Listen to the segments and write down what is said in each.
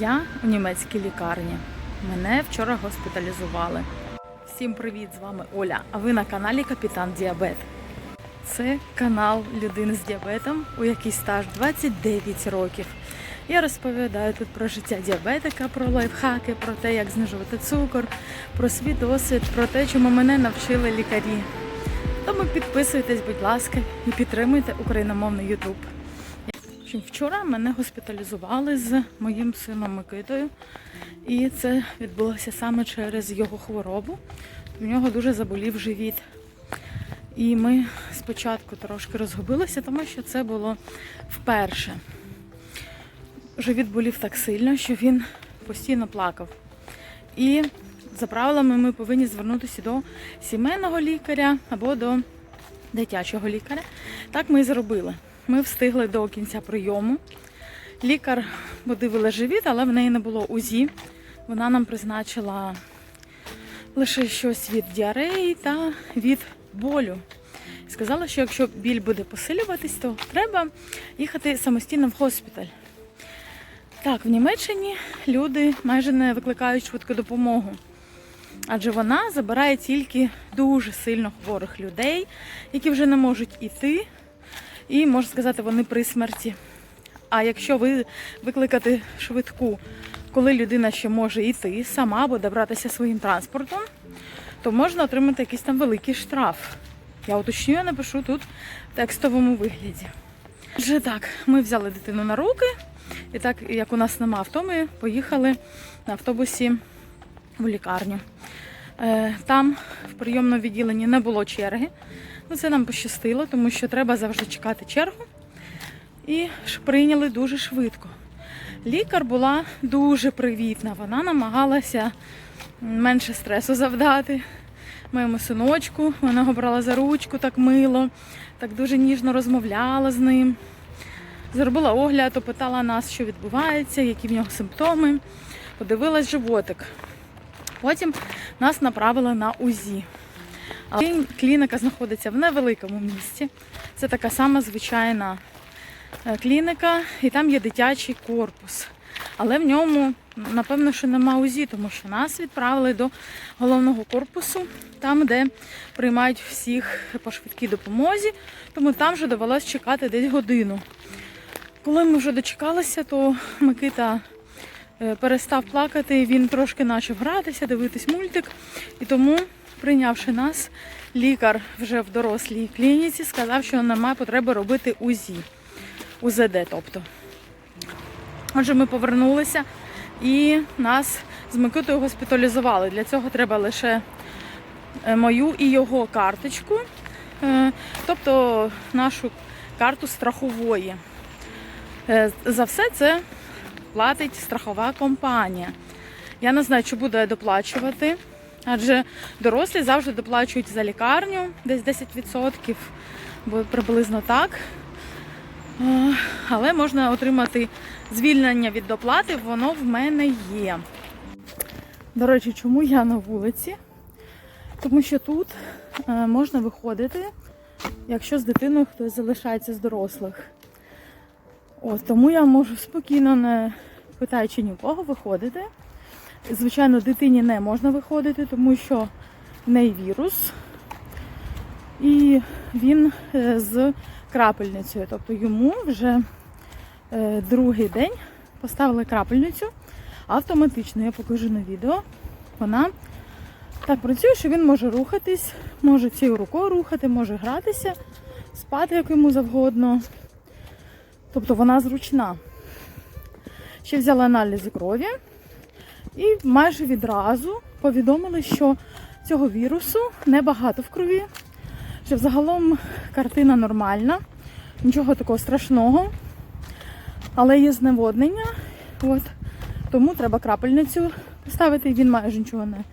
Я у німецькій лікарні. Мене вчора госпіталізували. Всім привіт! З вами Оля. А ви на каналі Капітан Діабет. Це канал людини з діабетом, у якій стаж 29 років. Я розповідаю тут про життя діабетика, про лайфхаки, про те, як знижувати цукор, про свій досвід, про те, чому мене навчили лікарі. Тому підписуйтесь, будь ласка, і підтримуйте україномовний YouTube. Вчора мене госпіталізували з моїм сином Микитою, і це відбулося саме через його хворобу. У нього дуже заболів живіт. І ми спочатку трошки розгубилися, тому що це було вперше. Живіт болів так сильно, що він постійно плакав. І за правилами ми повинні звернутися до сімейного лікаря або до дитячого лікаря. Так ми і зробили. Ми встигли до кінця прийому. Лікар подивила живіт, але в неї не було УЗІ. Вона нам призначила лише щось від діареї та від болю. Сказала, що якщо біль буде посилюватись, то треба їхати самостійно в госпіталь. Так, в Німеччині люди майже не викликають швидку допомогу. Адже вона забирає тільки дуже сильно хворих людей, які вже не можуть іти, і можна сказати, вони при смерті. А якщо ви викликати швидку, коли людина ще може йти сама або добратися своїм транспортом, то можна отримати якийсь там великий штраф. Я уточню, я напишу тут в текстовому вигляді. Вже так, ми взяли дитину на руки, і так як у нас нема авто, ми поїхали на автобусі в лікарню. Е, Там в прийомному відділенні не було черги. Ну, це нам пощастило, тому що треба завжди чекати чергу. І прийняли дуже швидко. Лікар була дуже привітна. Вона намагалася менше стресу завдати моєму синочку. Вона його брала за ручку так мило, так дуже ніжно розмовляла з ним. Зробила огляд, опитала нас, що відбувається, які в нього симптоми. Подивилась животик. Потім нас направили на УЗІ. Клініка знаходиться в невеликому місті. Це така сама звичайна е, клініка, і там є дитячий корпус. Але в ньому, напевно, що нема УЗІ, тому що нас відправили до головного корпусу, там, де приймають всіх по швидкій допомозі, тому там вже довелось чекати десь годину. Коли ми вже дочекалися, то Микита е, перестав плакати, він трошки почав гратися, дивитись мультик. І тому, прийнявши нас, лікар вже в дорослій клініці сказав, що немає потреби робити УЗІ. УЗД, тобто. Отже, ми повернулися і нас з Микитою госпіталізували. Для цього треба лише е, мою і його карточку, е, тобто нашу карту страхової. Е, За все це платить страхова компанія. Я не знаю, чи буду я доплачувати, адже дорослі завжди доплачують за лікарню десь 10%, бо приблизно так. Е, Але можна отримати звільнення від доплати, воно в мене є. До речі, чому я на вулиці? Тому що тут е, можна виходити, якщо з дитиною хтось залишається з дорослих. От, тому я можу спокійно, не питаючи нікого, виходити. Звичайно, дитині не можна виходити, тому що в неї вірус. І він е, з крапельницею. Тобто йому вже е, другий день поставили крапельницю автоматично. Я покажу на відео. Вона так працює, що він може рухатись, може цією рукою рухати, може гратися, спати як йому завгодно. Тобто вона зручна. Ще взяла аналізи крові і майже відразу повідомили, що цього вірусу небагато в крові, що взагалом картина нормальна, нічого такого страшного, але є зневоднення. От. Тому треба крапельницю поставити, і він майже нічого не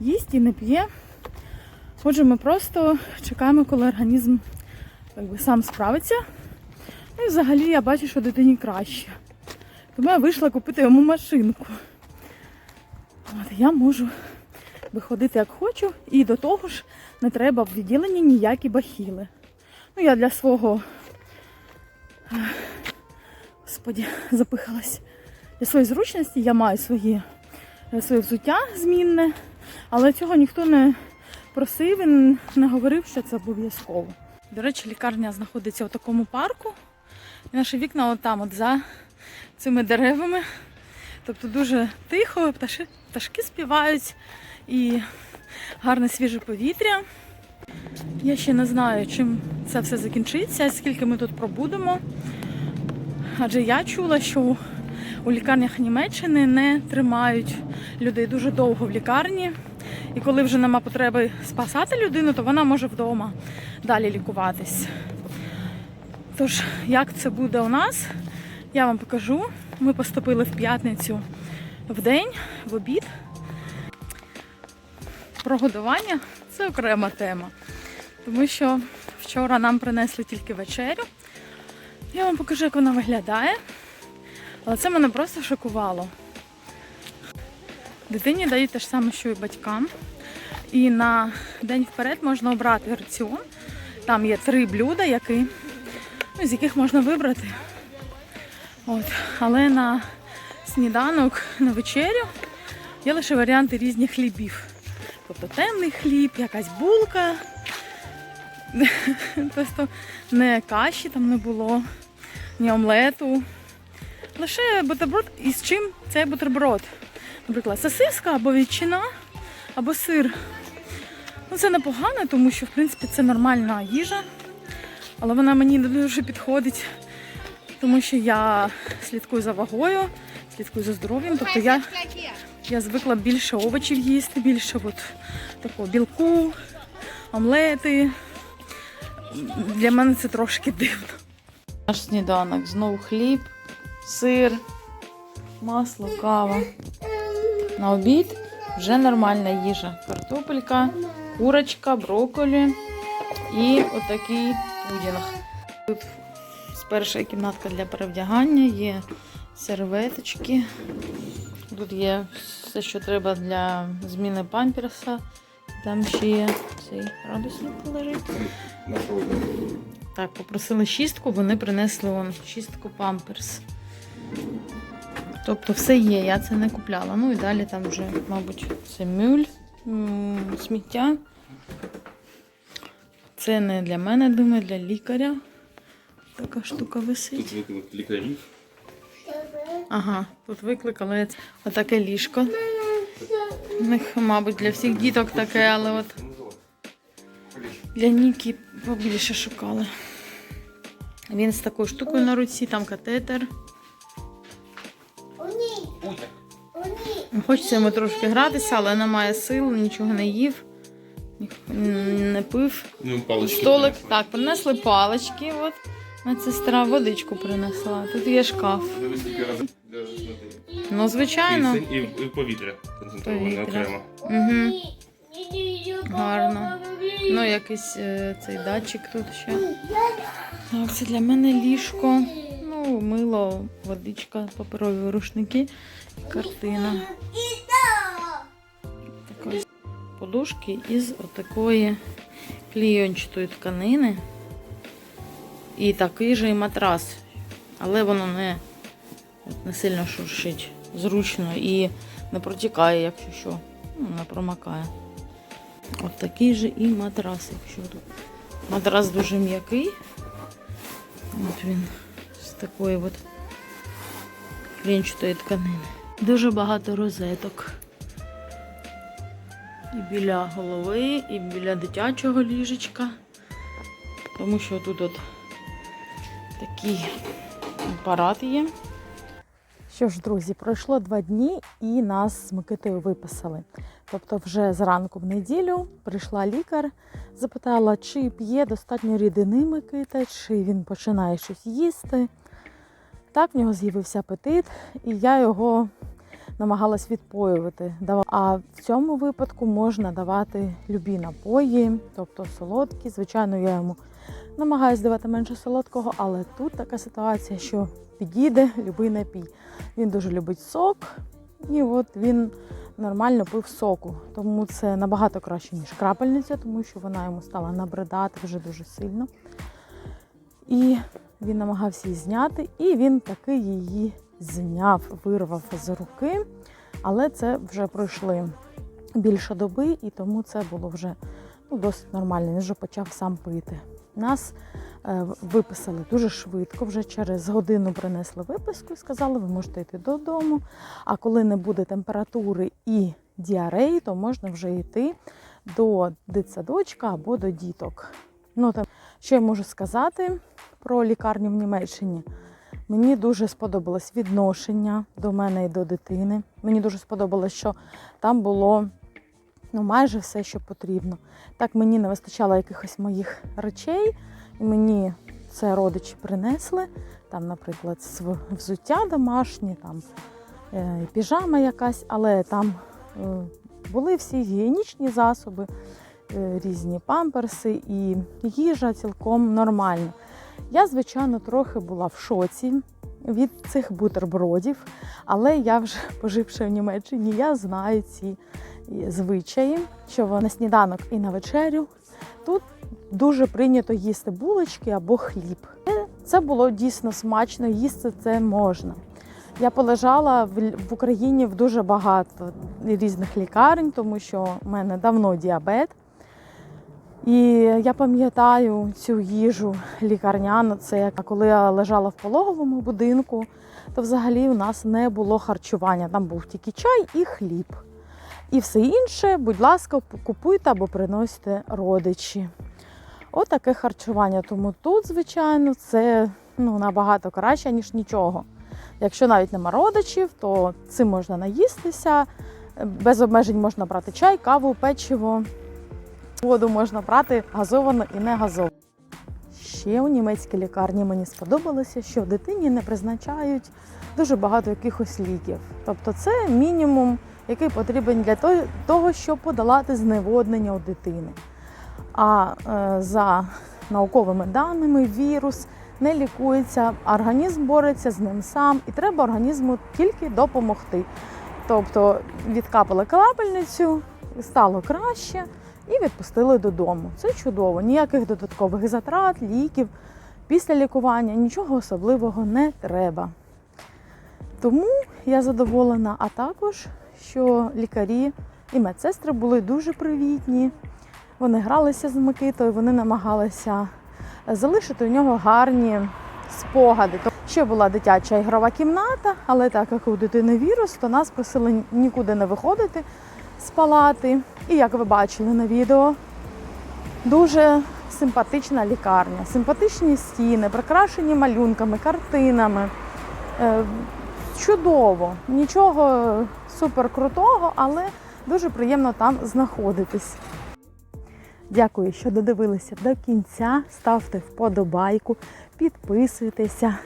їсть і не п'є. Отже, ми просто чекаємо, коли організм якби, сам справиться. Ну і взагалі я бачу, що дитині краще. Тому я вийшла купити йому машинку. От, я можу виходити як хочу, і до того ж не треба в відділенні ніякі бахіли. Ну, я для свого, господі, запихалась для своєї зручності я маю свої, е, своє взуття змінне, але цього ніхто не просив і не говорив, що це обов'язково. До речі, лікарня знаходиться у такому парку. І наші вікна от там, от за цими деревами. Тобто дуже тихо, пташки, пташки співають і гарне свіже повітря. Я ще не знаю, чим це все закінчиться, скільки ми тут пробудемо. Адже я чула, що у лікарнях Німеччини не тримають людей дуже довго в лікарні. І коли вже нема потреби спасати людину, то вона може вдома далі лікуватись. Тож, як це буде у нас, я вам покажу. Ми поступили в п'ятницю в день, в обід. Прогодування це окрема тема. Тому що вчора нам принесли тільки вечерю. Я вам покажу, як вона виглядає. Але це мене просто шокувало. Дитині дають те ж саме, що і батькам. І на день вперед можна обрати раціон. Там є три блюда, які, ну, з яких можна вибрати. От. Але на сніданок, на вечерю є лише варіанти різних хлібів. Тобто темний хліб, якась булка. Просто не каші там не було, ні омлету. Лише бутерброд. І з чим цей бутерброд? Наприклад, сосиска або ветчина, або сир. Ну, це непогано, тому що в принципі це нормальна їжа, але вона мені не дуже підходить, тому що я слідкую за вагою, слідкую за здоров'ям. Тобто я, я звикла більше овочів їсти, більше от такого білку, омлети. Для мене це трошки дивно. Наш сніданок. Знову хліб, сир, масло, кава. На обід вже нормальна їжа. Картопелька, курочка, брокколі і отакий пудінг. Тут перша кімнатка для перевдягання, є серветочки. Тут є все, що треба для зміни памперса. Там ще є цей градусник лежить. Так, попросили шістку, вони принесли вон шістку памперс. Тобто все є, я це не купляла. Ну і далі там вже, мабуть, це мюль, сміття. Це не для мене, думаю, для лікаря. Така штука висить. Тут виклик лікарів. Ага, тут викликали отаке ліжко. У них, мабуть, для всіх діток таке, але от для Нікі побільше шукали. Він з такою штукою на руці, там катетер. Хочеться йому трошки гратися, але немає сил, нічого не їв, не пив. Ну. Столик, так, принесли палички. От. Медсестра водичку принесла. Тут є шкаф. Дивись, скільки разів. Ну, звичайно. І, і повітря концентроване Повітря. окремо. Угу. Гарно. Ну, якийсь е, цей датчик тут ще. Так, це для мене ліжко. Ну, мило, водичка, паперові рушники, картина. Така ось подушки із отакої клійончатої тканини. І такий же і матрас. Але воно не, не сильно шуршить. Зручно і не протікає, якщо що. Ну, не промакає. От такий же і матрас, якщо тут. Матрас дуже м'який. От він з такої от клінчатої тканини. Дуже багато розеток. І біля голови, і біля дитячого ліжечка. Тому що тут от такий апарат є. Що ж, друзі, пройшло два дні і нас з Микитою виписали. Тобто, вже зранку в неділю прийшла лікар, запитала, чи п'є достатньо рідини Микита, чи він починає щось їсти. Так, в нього з'явився апетит, і я його намагалась відпоювати. А в цьому випадку можна давати любі напої, тобто солодкі. Звичайно, я йому намагаюся давати менше солодкого, але тут така ситуація, що підійде любий напій. Він дуже любить сок, і от він нормально пив соку. Тому це набагато краще, ніж крапельниця, тому що вона йому стала набридати вже дуже сильно. І він намагався її зняти, і він таки її зняв, вирвав з руки, але це вже пройшли більше доби, і тому це було вже ну, досить нормально. Він вже почав сам пити. Нас е, виписали дуже швидко, вже через годину принесли виписку і сказали, ви можете йти додому. А коли не буде температури і діареї, то можна вже йти до дитсадочка або до діток. Ну, там, що я можу сказати про лікарню в Німеччині? Мені дуже сподобалось відношення до мене і до дитини. Мені дуже сподобалось, що там було ну, майже все, що потрібно. Так мені не вистачало якихось моїх речей, і мені це родичі принесли. Там, наприклад, взуття домашнє, там е, піжама якась, але там е, були всі гігієнічні засоби, е, різні памперси і їжа цілком нормальна. Я, звичайно, трохи була в шоці від цих бутербродів, але я вже поживши в Німеччині, я знаю ці звичаї, що на сніданок і на вечерю тут дуже прийнято їсти булочки або хліб. Е, Це було дійсно смачно, їсти це можна. Я полежала в Україні в дуже багато різних лікарень, тому що в мене давно діабет. І я пам'ятаю цю їжу лікарняну. Це як коли я лежала в пологовому будинку, то взагалі у нас не було харчування. Там був тільки чай і хліб. І все інше, будь ласка, купуйте або приносите родичі. Отаке харчування. Тому тут, звичайно, це ну, набагато краще, ніж нічого. Якщо навіть нема родичів, то цим можна наїстися. Без обмежень можна брати чай, каву, печиво. Воду можна брати газовану і не газовану. Ще у німецькій лікарні мені сподобалося, що дитині не призначають дуже багато якихось ліків. Тобто це мінімум, який потрібен для того- щоб подолати зневоднення у дитини. А е, за науковими даними, вірус не лікується, організм бореться з ним сам, і треба організму тільки допомогти. Тобто відкапали крапельницю, стало краще і відпустили додому. Це чудово, ніяких додаткових затрат, ліків. Після лікування нічого особливого не треба. Тому я задоволена, а також, що лікарі і медсестри були дуже привітні. Вони гралися з Микитою, вони намагалися залишити у нього гарні спогади. Ще була дитяча ігрова кімната, але так як у дитини вірус, то нас просили нікуди не виходити палати. І як ви бачили на відео, дуже симпатична лікарня, симпатичні стіни, прикрашені малюнками, картинами. Е, Чудово, нічого супер крутого, але дуже приємно там знаходитись. Дякую, що додивилися до кінця. Ставте вподобайку, підписуйтеся,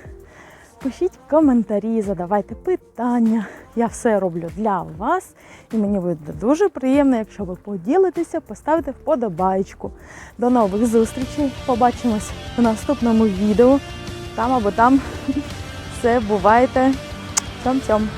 пишіть коментарі, задавайте питання. Я все роблю для вас. І мені буде дуже приємно, якщо ви поділитеся, поставите вподобайку. До нових зустрічей. Побачимось у наступному відео. Там або там. Все, бувайте. Цьом-цьом.